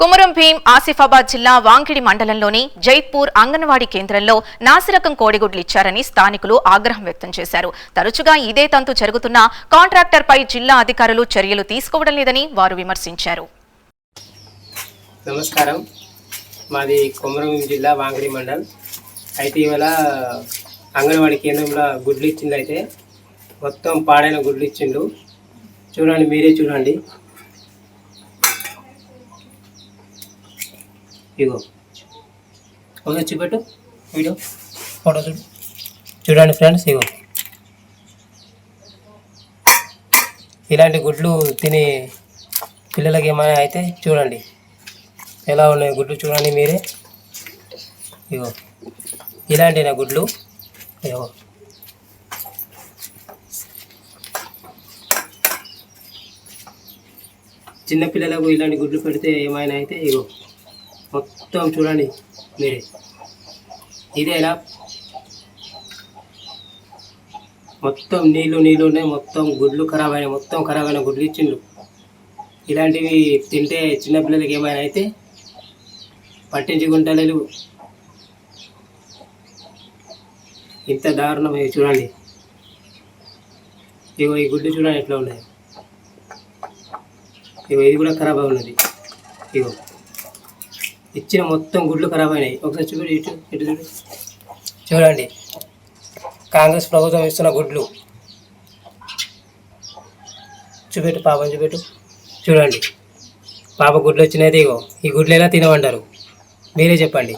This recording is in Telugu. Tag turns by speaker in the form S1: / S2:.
S1: కుమరం భీం ఆసిఫాబాద్ జిల్లా వాంకిడి మండలంలోని జైత్పూర్ అంగన్వాడీ కేంద్రంలో నాసిరకం కోడిగుడ్లు ఇచ్చారని స్థానికులు ఆగ్రహం వ్యక్తం చేశారు. తరచుగా ఇదే తంతు జరుగుతున్నా కాంట్రాక్టర్పై జిల్లా అధికారులు చర్యలు తీసుకోవడం లేదని వారు విమర్శించారు.
S2: నమస్కారం. మాది కుమరం జిల్లా వాంగడి మండల్. అయితే ఇవాళ అంగన్వాడీ కేంద్రంలో గుడ్లు ఇచ్చింది అయితే మొత్తం పాడైన గుడ్లు ఇచ్చిండు. చూడండి మీరే చూడండి. ఇగో. ఒకసారి చూపెట్టు వీడియో. ఫోటో చూడు. చూడండి ఫ్రెండ్స్ ఇగో. ఇలాంటి గుడ్లు తినే పిల్లలకి ఏమైనా అయితే చూడండి. ఎలా ఉన్నాయి గుడ్లు చూడండి మీరే. ఇగో. ఇలాంటి నా గుడ్లు. ఇగో. చిన్నపిల్లలకు ఇలాంటి గుడ్లు పెడితే ఏమైనా అయితే ఇగో. మొత్తం చూడండి మీరే. ఇదేనా? మొత్తం నీళ్ళు నీళ్ళు ఉన్నాయి. మొత్తం గుడ్లు ఖరాబ్ అయినాయి. మొత్తం ఖరాబ్ అయిన గుడ్లు ఇచ్చిండు ఇలాంటివి తింటే చిన్నపిల్లలకి ఏమైనా అయితే పట్టించుకుంటలేదు ఇంత దారుణం ఇవి చూడండి. ఇగో ఈ గుడ్లు చూడండి ఎట్లా ఉన్నాయి. ఇగో ఇది కూడా ఖరాబ్ అయి ఉన్నది. ఇగో. ఇచ్చిన మొత్తం గుడ్లు ఖరాబ్ అయినాయి. ఒకసారి చూడు ఇటు ఇటు చూడు. చూడండి. కాంగ్రెస్ ప్రభుత్వం ఇస్తున్న గుడ్లు. చూపెట్టు పాపం చూపెట్టు. చూడండి. పాప గుడ్లు వచ్చినది ఇగో. ఈ గుడ్లు ఎలా తినమంటారు? మీరే చెప్పండి.